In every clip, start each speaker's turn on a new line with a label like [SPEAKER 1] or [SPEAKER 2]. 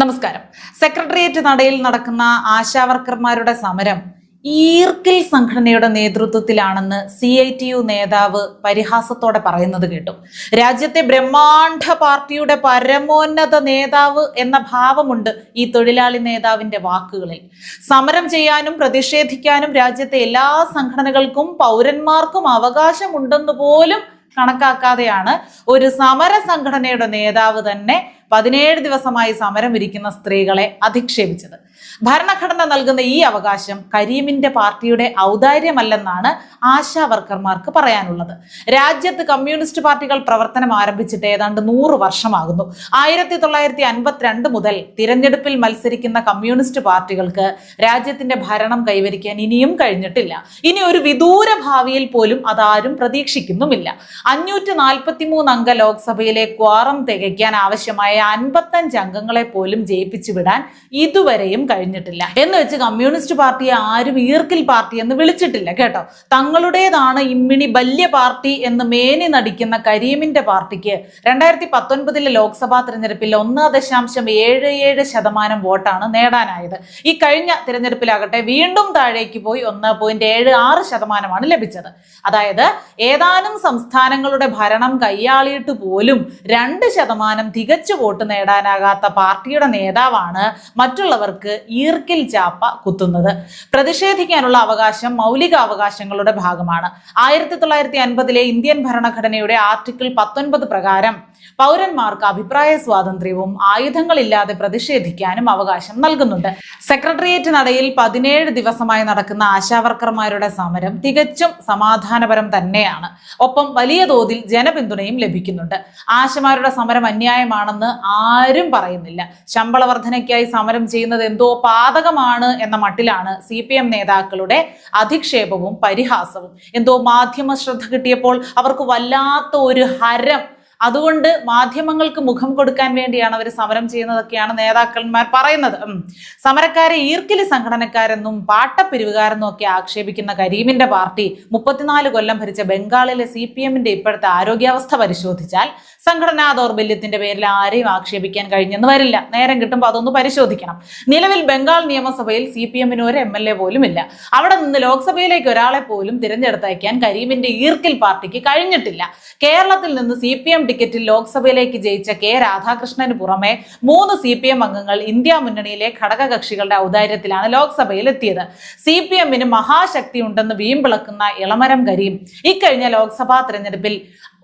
[SPEAKER 1] നമസ്കാരം. സെക്രട്ടേറിയറ്റ് നടയിൽ നടക്കുന്ന ആശാവർക്കർമാരുടെ സമരം ഈർക്കിൽ സംഘടനയുടെ നേതൃത്വത്തിലാണെന്ന് സി ഐ ടി യു നേതാവ് പരിഹാസത്തോടെ പറയുന്നത് കേട്ടു. രാജ്യത്തെ ബ്രഹ്മാണ്ഡ പാർട്ടിയുടെ പരമോന്നത നേതാവ് എന്ന ഭാവമുണ്ട് ഈ തൊഴിലാളി നേതാവിന്റെ വാക്കുകളിൽ. സമരം ചെയ്യാനും പ്രതിഷേധിക്കാനും രാജ്യത്തെ എല്ലാ സംഘടനകൾക്കും പൗരന്മാർക്കും അവകാശമുണ്ടെന്ന് പോലും കണക്കാക്കാതെയാണ് ഒരു സമര സംഘടനയുടെ നേതാവ് തന്നെ പതിനേഴ് ദിവസമായി സമരം ഇരിക്കുന്ന സ്ത്രീകളെ അധിക്ഷേപിച്ചത്. ഭരണഘടന നൽകുന്ന ഈ അവകാശം കരീമിന്റെ പാർട്ടിയുടെ ഔദാര്യമല്ലെന്നാണ് ആശാ വർക്കർമാർക്ക് പറയാനുള്ളത്. രാജ്യത്ത് കമ്മ്യൂണിസ്റ്റ് പാർട്ടികൾ പ്രവർത്തനം ആരംഭിച്ചിട്ട് ഏതാണ്ട് നൂറ് വർഷമാകുന്നു. ആയിരത്തി തൊള്ളായിരത്തി അൻപത്തിരണ്ട് മുതൽ തിരഞ്ഞെടുപ്പിൽ മത്സരിക്കുന്ന കമ്മ്യൂണിസ്റ്റ് പാർട്ടികൾക്ക് രാജ്യത്തിന്റെ ഭരണം കൈവരിക്കാൻ ഇനിയും കഴിഞ്ഞിട്ടില്ല. ഇനി ഒരു വിദൂര ഭാവിയിൽ പോലും അതാരും പ്രതീക്ഷിക്കുന്നുമില്ല. അഞ്ഞൂറ്റി നാൽപ്പത്തി മൂന്ന് അംഗ ലോക്സഭയിലെ ക്വാറം തികയ്ക്കാൻ ആവശ്യമായ അൻപത്തഞ്ച് അംഗങ്ങളെ പോലും ജയിപ്പിച്ചു വിടാൻ ഇതുവരെയും കഴിഞ്ഞിട്ടില്ല. എന്ന് വെച്ച് കമ്മ്യൂണിസ്റ്റ് പാർട്ടിയെ ആരും ഈർക്കിൽ പാർട്ടി എന്ന് വിളിച്ചിട്ടില്ല കേട്ടോ. തങ്ങളുടേതാണ് ഇമ്മിണി ബല്യ പാർട്ടി എന്ന് മേനി നടിക്കുന്ന കരീമിന്റെ പാർട്ടിക്ക് രണ്ടായിരത്തി പത്തൊൻപതിലെ ലോക്സഭാ തിരഞ്ഞെടുപ്പിൽ ഒന്ന് ദശാംശം ഏഴ് ഏഴ് ശതമാനം വോട്ടാണ് നേടാനായത്. ഈ കഴിഞ്ഞ തിരഞ്ഞെടുപ്പിലാകട്ടെ വീണ്ടും താഴേക്ക് പോയി ഒന്ന് പോയിന്റ് ഏഴ് ആറ് ശതമാനമാണ് ലഭിച്ചത്. അതായത് ഏതാനും സംസ്ഥാനങ്ങളുടെ ഭരണം കൈയാളിയിട്ട് പോലും രണ്ട് ശതമാനം തികച്ചു വോട്ട് നേടാനാകാത്ത പാർട്ടിയുടെ നേതാവാണ് മറ്റുള്ളവർക്ക് ഈർക്കിൽ ചാപ്പ കുത്തുന്നത്. പ്രതിഷേധിക്കാനുള്ള അവകാശം മൗലിക അവകാശങ്ങളുടെ ഭാഗമാണ്. ആയിരത്തി തൊള്ളായിരത്തി അൻപതിലെ ഇന്ത്യൻ ഭരണഘടനയുടെ ആർട്ടിക്കിൾ പത്തൊൻപത് പ്രകാരം പൗരന്മാർക്ക് അഭിപ്രായ സ്വാതന്ത്ര്യവും ആയുധങ്ങളില്ലാതെ പ്രതിഷേധിക്കാനും അവകാശം നൽകുന്നുണ്ട്. സെക്രട്ടേറിയറ്റ് നടയിൽ പതിനേഴ് ദിവസമായി നടക്കുന്ന ആശാവർക്കർമാരുടെ സമരം തികച്ചും സമാധാനപരം തന്നെയാണ്. ഒപ്പം വലിയ തോതിൽ ജനപിന്തുണയും ലഭിക്കുന്നുണ്ട്. ആശമാരുടെ സമരം അന്യായമാണെന്ന് ആരും പറയുന്നില്ല. ശമ്പള വർധനയ്ക്കായി സമരം ചെയ്യുന്നത് എന്തോ പാതകമാണ് എന്ന മട്ടിലാണ് സി പി എം നേതാക്കളുടെ അധിക്ഷേപവും പരിഹാസവും. എന്തോ മാധ്യമ ശ്രദ്ധ കിട്ടിയപ്പോൾ അവർക്ക് വല്ലാത്ത ഒരു ഹരം അതുകൊണ്ട് മാധ്യമങ്ങൾക്ക് മുഖം കൊടുക്കാൻ വേണ്ടിയാണ് അവർ സമരം ചെയ്യുന്നതൊക്കെയാണ് നേതാക്കന്മാർ പറയുന്നത്. സമരക്കാരെ ഈർക്കിലി സംഘടനക്കാരെന്നും പാട്ടപ്പിരിവുകാരെന്നും ഒക്കെ ആക്ഷേപിക്കുന്ന കരീമിന്റെ പാർട്ടി മുപ്പത്തിനാല് കൊല്ലം ഭരിച്ച ബംഗാളിലെ സി പി എമ്മിന്റെ ഇപ്പോഴത്തെ ആരോഗ്യാവസ്ഥ പരിശോധിച്ചാൽ സംഘടനാ ദൗർബല്യത്തിന്റെ പേരിൽ ആരെയും ആക്ഷേപിക്കാൻ കഴിഞ്ഞെന്ന് വരില്ല. നേരം കിട്ടുമ്പോൾ അതൊന്ന് പരിശോധിക്കണം. നിലവിൽ ബംഗാൾ നിയമസഭയിൽ സി പി എമ്മിന് ഒരു എം എൽ എ പോലും ഇല്ല അവിടെ നിന്ന് ലോക്സഭയിലേക്ക് ഒരാളെ പോലും തിരഞ്ഞെടുത്തയക്കാൻ കരീമിന്റെ ഈർക്കിൽ പാർട്ടിക്ക് കഴിഞ്ഞിട്ടില്ല. കേരളത്തിൽ നിന്ന് സി പി എം ടിക്കറ്റിൽ ലോക്സഭയിലേക്ക് ജയിച്ച കെ രാധാകൃഷ്ണന് പുറമെ മൂന്ന് സി പി എം അംഗങ്ങൾ ഇന്ത്യ മുന്നണിയിലെ ഘടകകക്ഷികളുടെ ഔദാര്യത്തിലാണ് ലോക്സഭയിൽ എത്തിയത് സി പി എമ്മിന് മഹാശക്തി ഉണ്ടെന്ന് വീമ്പിളക്കുന്ന ഇളമരം കരീം. ഇക്കഴിഞ്ഞ ലോക്സഭാ തെരഞ്ഞെടുപ്പിൽ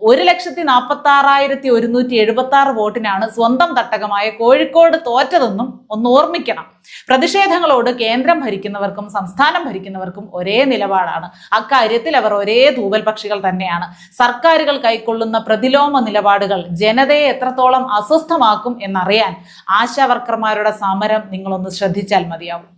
[SPEAKER 1] ഒരു ലക്ഷത്തി നാൽപ്പത്തി ആറായിരത്തി ഒരുന്നൂറ്റി എഴുപത്തി ആറ് വോട്ടിനാണ് സ്വന്തം തട്ടകമായ കോഴിക്കോട് തോറ്റതെന്നും ഒന്ന് ഓർമ്മിക്കണം. പ്രതിഷേധങ്ങളോട് കേന്ദ്രം ഭരിക്കുന്നവർക്കും സംസ്ഥാനം ഭരിക്കുന്നവർക്കും ഒരേ നിലപാടാണ്. അക്കാര്യത്തിൽ അവർ ഒരേ തൂവൽ പക്ഷികൾ തന്നെയാണ്. സർക്കാരുകൾ കൈക്കൊള്ളുന്ന പ്രതിലോമ നിലപാടുകൾ ജനതയെ എത്രത്തോളം അസ്വസ്ഥമാക്കും എന്നറിയാൻ ആശാവർക്കർമാരുടെ സമരം നിങ്ങളൊന്ന് ശ്രദ്ധിച്ചാൽ മതിയാവും.